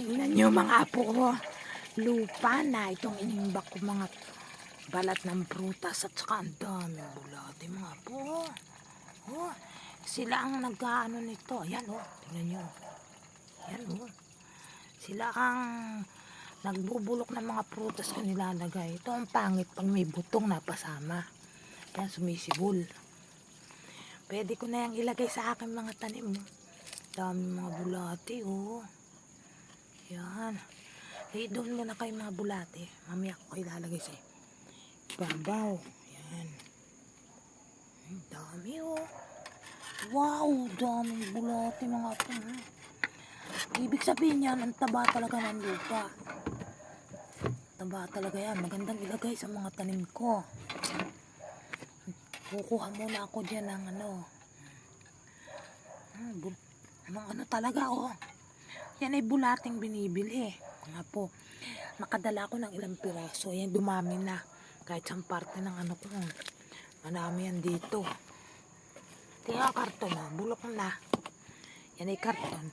Tingnan nyo mga apo ko. Lupa na itong inimbak ko mga balat ng prutas at saka ang daming bulate mga apo. Oh, sila ang nag-ano nito. Ayan oh, tingnan nyo. Ayan oh. Sila ang nagbubulok ng mga prutas ko nilalagay. Ito ang pangit pag may butong napasama. Kaya sumisibol. Pwede ko na yung ilagay sa aking mga tanim. Dami mga bulate, oh. Yan. Eh, doon muna kayo mga bulate. Mamaya ko kayo ilalagay sa babaw. Yan. Ang dami, oh. Wow, daming bulate mga po. Ibig sabihin yan, ang taba talaga ng lupa. Taba talaga yan. Magandang ilagay sa mga tanim ko. Kukuha muna ako dyan ng ano. Hmm, ng ano talaga oh. Yan ay bulating binibili. Nga po. Nakadala ko ng ilang piraso. Yan dumami na. Kahit sa parte ng ano ko. Marami yan dito. Tingnan karton oh. Bulok na. Yan ay karton.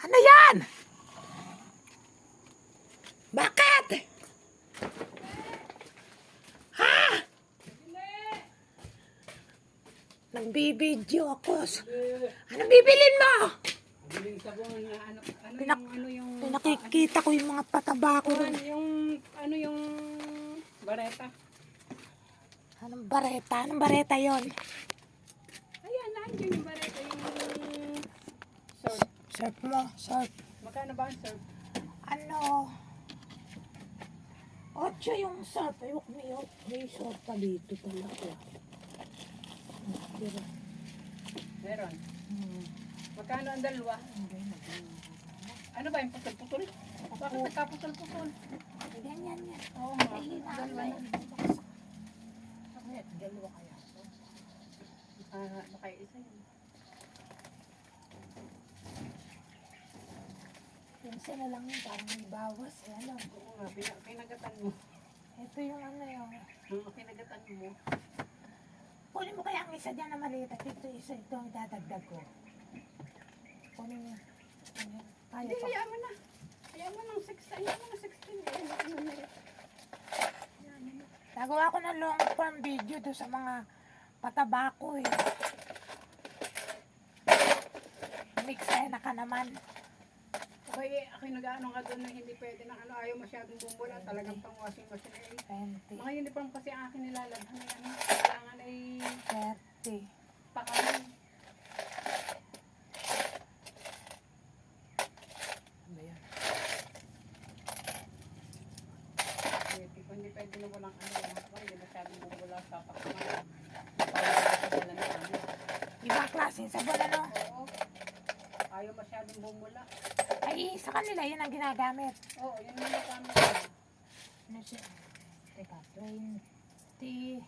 Ano yan? Bakit? Nagbibideo ako. Ano bibilin mo? Biling sabon na ano, ano Pinak- yung, ano yung, Pinakikita ko yung mga pataba ko rin. ano yung, ano yung bareta. Anong bareta? Anong bareta yon? Ayan, nandiyan yung bareta, yung surf. Surf mo, surf. Magkano ba ang surf? Ano? Ocho yung surf. Ayok, may, may surf pa dito talaga. Pero, Meron. hmm, Magkano ang dalawa? Ano ba yung putol-putol? Bakit nagkaputol-putol? Ganyan yan. Oo Ay, dalawa na. yan. Bakit? Dalawa kaya. Ah, baka isa yun. Pinsa na lang yun. Parang may bawas. Eh, ano? Oo nga, pina- pinagatan mo. Ito yung ano yung... Oo, pinagatan mo. Kunin mo kaya ang isa dyan na maliit at ito isa ito ang dadagdag ko. Kunin mo. Hindi, pa. hayaan mo na. Hayaan mo ng 16. Hayaan mo ng 16. Eh, na eh. Nagawa ko ng long form video do sa mga pataba ko eh. Mix na ka naman. Okay, ako yung nag-ano ka doon na hindi pwede na ano, ayaw masyadong bumula. Talagang pang washing machine eh. 20, Mga uniform kasi akin nilalabhan ay ano, kailangan ay 30. pakalan. Ano ba yun? Pwede, pwede na walang ano, mga kapag hindi masyadong bumula sa pakalan. Pakalan na ano. Ibang klaseng sabon ano? Oo. Ayaw masyadong bumula. Ay, sa kanila yun ang ginagamit. Oo, yun yung nagamit. Ano siya? Teka, 20,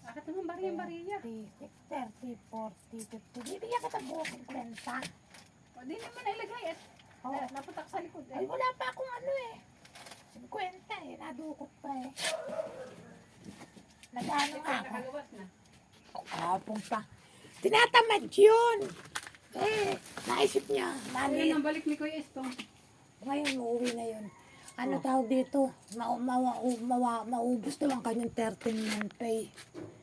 Bakit naman bariya-bariya? 30, 30, 40, 50. Bibigyan kita buo 50. O, di naman nailagay at Oh. na- naputak sa likod Ay, eh. wala pa akong ano eh. 50 eh, nadukot pa eh. Nag-ano nga ako. Kapong pa. Tinatamad yun. Eh, naisip niya. Ayun Mali. ang balik ni Kuya Esto. Ngayon, uuwi na yun. Ano Oh. tawag dito? Ma ma ma ma maubos daw ang kanyang 13 month pay.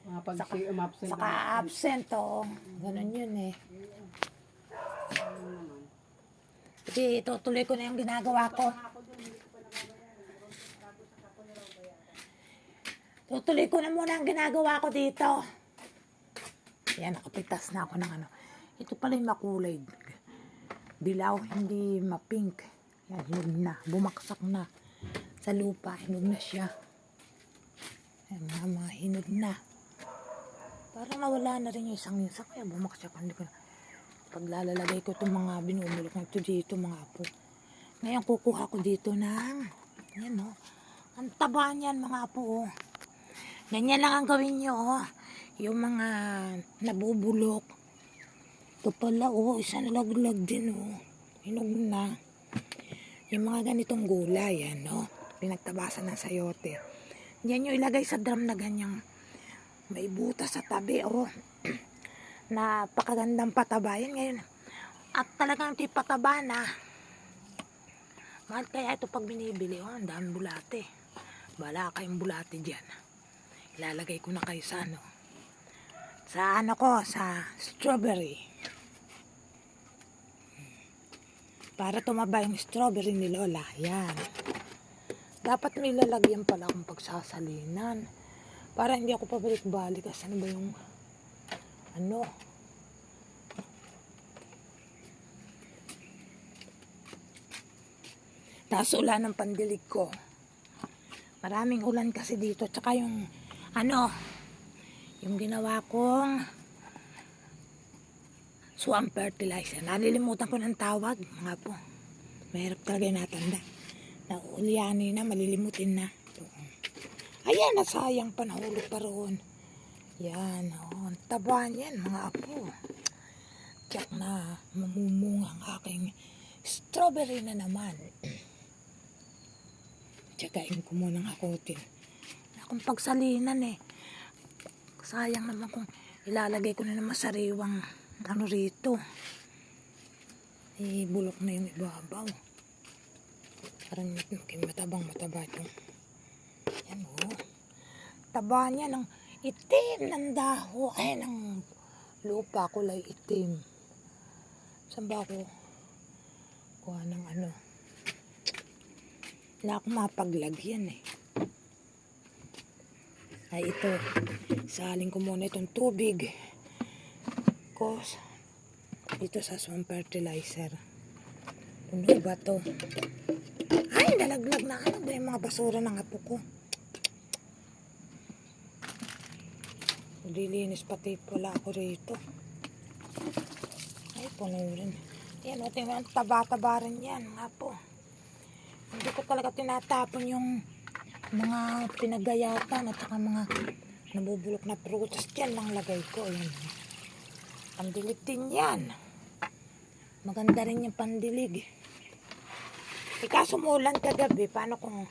Mga pag si umabsent. Saka absent, oo. Ganun yun eh. Kasi tutuloy ko na yung ginagawa ko. Tutuloy ko na muna ang ginagawa ko dito. Yan, nakapitas na ako ng ano. Ito pala yung makulay. Dilaw, hindi mapink. Yan, hinog na. Bumaksak na. Sa lupa, hinog na siya. Yan, mga, mga na. Parang nawala na rin yung isang minsan. Kaya bumaksak. Hindi ko na. Paglalalagay ko itong mga binubulok na ito dito, mga apo. Ngayon, kukuha ko dito ng, yan o. Ang taba niyan, mga apo, oh. Ganyan lang ang gawin nyo, oh. Yung mga nabubulok. Ito pala, oh, isa nalaglag din, oh. Hinog na. Yung mga ganitong gulay, yan, no? Pinagtabasan ng sayote. Yan yung ilagay sa drum na ganyang may butas sa tabi, oh. Napakagandang pataba. Yan ngayon. At talagang ito yung pataba na Mahal kaya ito pag binibili. Oh, ang dami bulate. Bala kayong bulate dyan. Ilalagay ko na kayo sa ano. Sa ano ko, sa strawberry. Para tumaba yung strawberry ni Lola. Yan. Dapat may lalagyan pala akong pagsasalinan. Para hindi ako pabalik-balik. Kasi ano ba yung ano? Tapos ulan ng pandilig ko. Maraming ulan kasi dito. Tsaka yung, ano, yung ginawa kong swamp fertilizer. Nalilimutan ko ng tawag, mga po. Mahirap talaga yung natanda. Nauulianin na, malilimutin na. Ayan, nasayang panahulog pa roon. Yan, oh, ang taba niyan, mga apo. Tiyak na mamumunga ang aking strawberry na naman. Tsagain ko munang akutin. Akong pagsalinan eh. Sayang naman kung ilalagay ko na naman sariwang ano rito. Eh, bulok na yung ibabaw. Parang matabang mataba itong. Yan oh. Taba niya ng itim ng daho. Ay, ng lupa kulay itim. Saan ba ako? Kuha ng ano. Wala akong mapaglagyan eh. Ay ito. Salin ko muna itong tubig. Ko. Dito sa swamp fertilizer. Ano ba to? Ay, nalaglag na ano ba yung mga basura ng apo ko. Lilinis pati pala ako rito. Ay, puno rin. Yan, o, tingnan, taba-taba rin yan, mga po. Hindi ko talaga tinatapon yung mga pinagayatan at saka mga nabubulok na prutas dyan lang lagay ko. Yan. Pandilig din yan. Maganda rin yung pandilig. Eh, kaso umulan kagabi, paano kung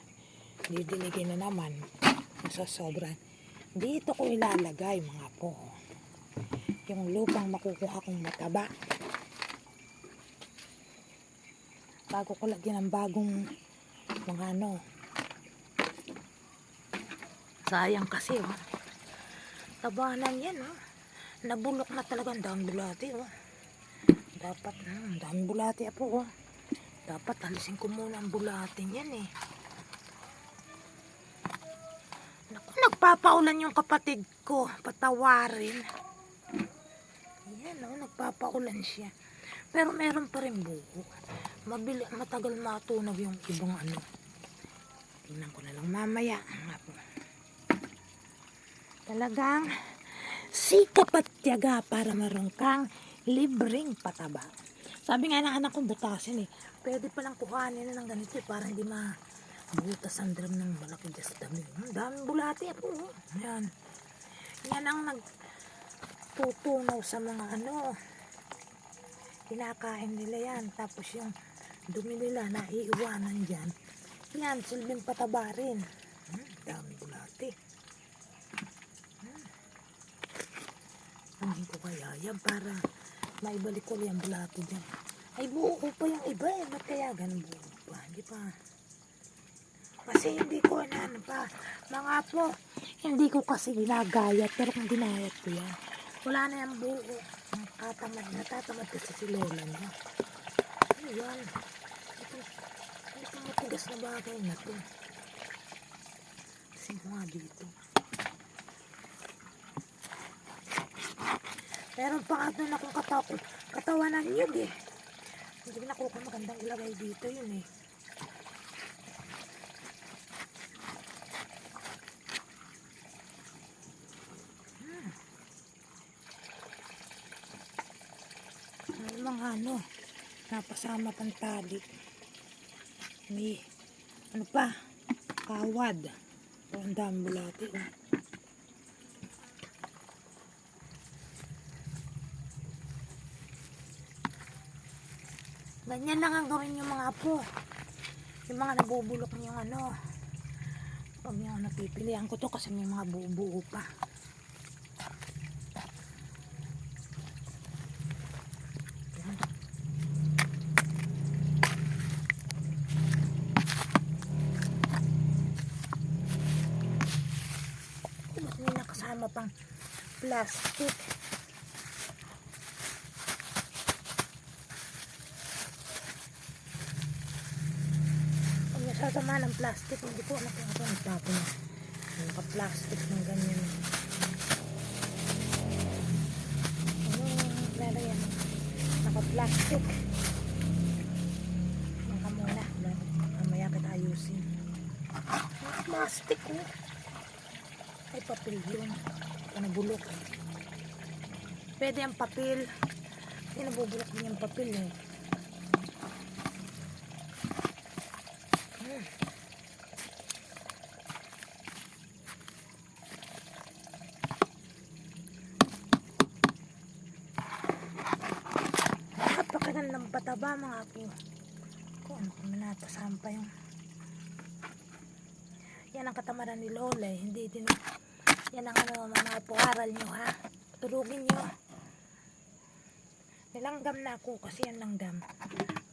didiligin na naman? Masasobran. Dito ko ilalagay mga po. Yung lupang makukuha kong mataba. Bago ko lagyan ng bagong mga ano. Sayang kasi oh. Tabanan yan oh. Nabulok na talaga ang dami bulati oh. Dapat, hmm, dami bulati po oh. Dapat alisin ko muna ang bulati yan eh. Naku, nagpapaulan yung kapatid ko. Patawarin. Yan oh, nagpapaulan siya. Pero meron pa rin buko. Mabili, matagal matunaw yung ibang ano. Tingnan ko na lang mamaya. Nga po. Talagang sikap at tiyaga para maroon kang libreng pataba. Sabi nga ng anak ko, butasin eh. Pwede palang kuhanin na ng ganito eh, para hindi mabutas ang drum ng malaki sa dami. Ang daming bulati po. oh. Yan. Yan ang nagtutunaw sa mga ano. Kinakain nila yan. Tapos yung dumi nila na iiwanan dyan. Yan, silbing pataba rin. Hmm, dami bulati. Hindi ko kaya yan para maibalik ko yung bulati dyan. Ay, buo pa yung iba eh. Ba't kaya ganun buo pa? Hindi pa. Kasi hindi ko na ano pa. Mga po, hindi ko kasi ginagayat. Pero kung ginayat ko yan, wala na yung buo. Natatamad, natatamad kasi si Lola niya. Ano yan? Ito, ito matigas na bagay na to. Kasi nga dito. Meron pa nga doon akong kataw katawan ng nyug eh. Hindi ko magandang ilagay dito yun eh. Hmm. May mga ano, napasama pang tali. May, ano pa, kawad. O, ang dami bulati. Oh. Ganyan lang ang gawin yung mga apo. Yung mga nabubulok niyo ano. Pag yung napipilihan ko to kasi may mga bubuo pa. Ba't may nakasama pang plastic? Nasasama ng plastic, hindi alam kung ako nagtapon. Naka-plastic ng ganyan. Ano, lalo yan. Naka-plastic. Maka muna. Mamaya kita ayusin. Plastic oh. Ay, papel yun. Ano bulok. Pwede ang papel. Hindi din yung papel eh. Hmm. Pataba mga po. Kung ano kung natasahan yung yan ang katamaran ni Lola eh. Hindi din yan ang ano mga po aral nyo ha. Turugin nyo. Nilanggam na ako kasi yan langgam.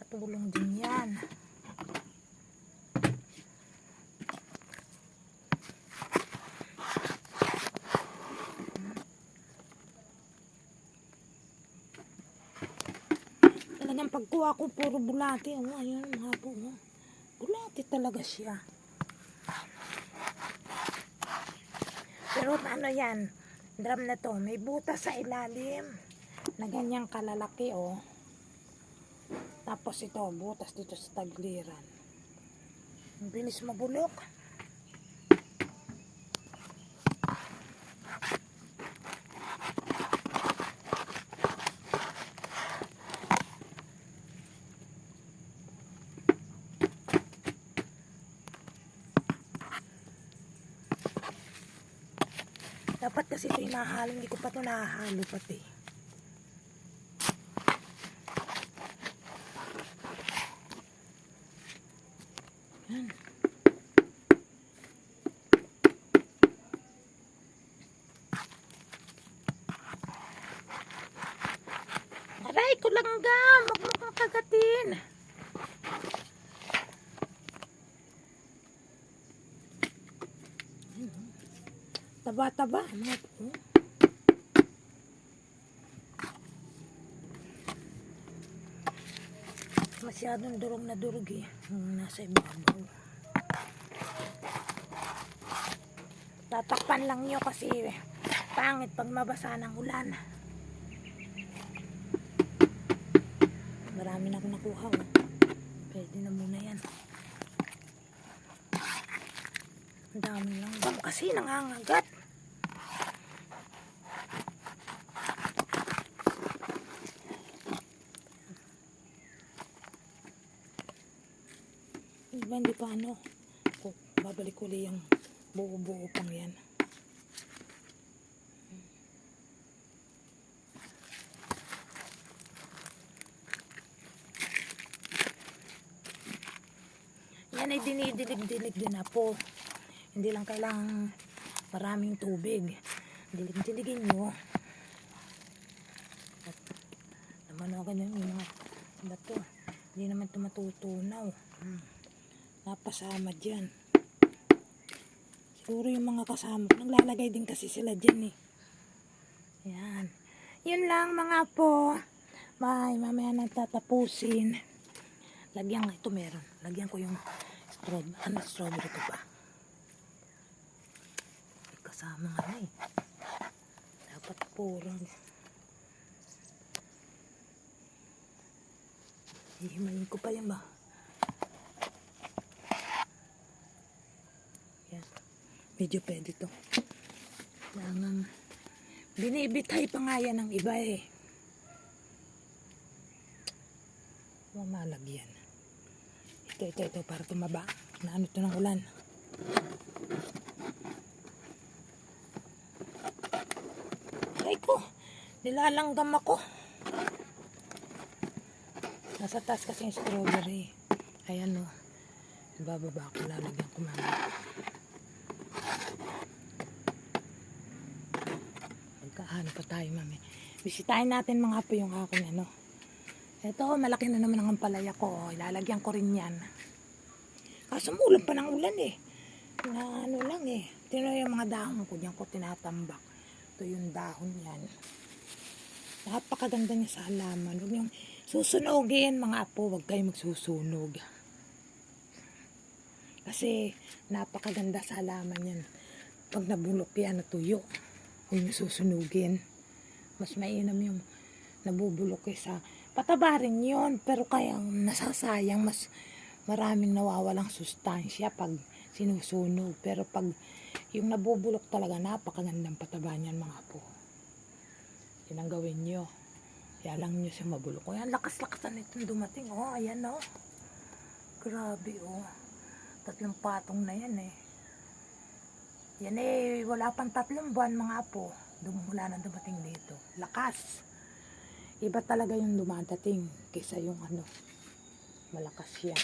Katulong din yan. Talagang pagkuha ko, puro bulate. Oh, ayun, mga po. Oh. Bulate talaga siya. Pero ano yan, drum na to, may butas sa ilalim na ganyang kalalaki, oh. Tapos ito, butas dito sa tagliran. Bilis mabulok. Dapat kasi ito inahalo, hindi ko pa ito nahahalo pati. Yan. Aray ko lang gam, wag mo kang kagatin. Taba-taba. Masyadong durog na durog eh. Nasa ibabaw. Tatakpan lang nyo kasi pangit pag mabasa ng ulan. Marami na akong nakuha. Oh. Pwede na muna yan. Ang dami lang kasi nangangagat. Iba hindi pa ano. Kung babalik uli yung buo-buo pang yan. Yan ay dinidilig-dilig din na po. Hindi lang kailangan maraming tubig. Dilig-diligin nyo. At naman ako ganyan yung mga bato. Hindi naman ito matutunaw. Hmm. Napasama dyan. Siguro yung mga kasama naglalagay din kasi sila dyan eh. Yan. Yun lang mga po. Bye. Mamaya na tatapusin. Lagyan ito meron. Lagyan ko yung strawberry. Ano strawberry ko pa? Kasama nga eh. Dapat puro. Hihimayin ko pa yan ba? Medyo pwede to. Kailangan binibitay pa nga yan ng iba eh. Mamalagyan. Ito, ito, ito, para tumaba. Na ano to ng ulan. Ay ko, nilalanggam ako. Nasa taas kasi yung strawberry. Ayan o. Bababa ko, lalagyan ko mamaya. Magkaano pa tayo mami. Bisitahin natin mga po yung aking ano. Ito, malaki na naman ang palaya ko. Ilalagyan ko rin yan. Kaso umulan pa ng ulan eh. Na ano lang eh. Tino yung mga dahon ko diyan ko tinatambak. Ito yung dahon yan. Napakaganda niya sa halaman. Huwag niyong susunugin mga apo. Huwag kayong magsusunog. Kasi napakaganda sa halaman yan. Pag nabulok yan, natuyo. Huwag niyo susunugin. Mas mainam yung nabubulok kaysa pataba rin yun. Pero kaya nasasayang mas maraming nawawalang sustansya pag sinusunog. Pero pag yung nabubulok talaga, napakagandang pataba niyan mga po. Yan ang gawin nyo. Kaya lang nyo siya mabulok. O yan, lakas-lakasan itong dumating. Oh, ayan oh. Grabe oh. Tatlong patong na yan eh. Yan eh, wala pang tatlong buwan mga apo. Dumula na dumating dito. Lakas. Iba talaga yung dumadating kaysa yung ano. Malakas siya.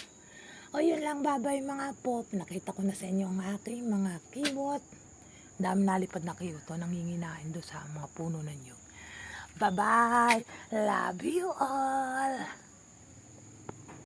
O yun lang babay mga apo. Nakita ko na sa inyo ang aking mga kiwot. Dami nalipad na kiwot. Nanginginain doon sa mga puno na nyo. Bye-bye. Love you all.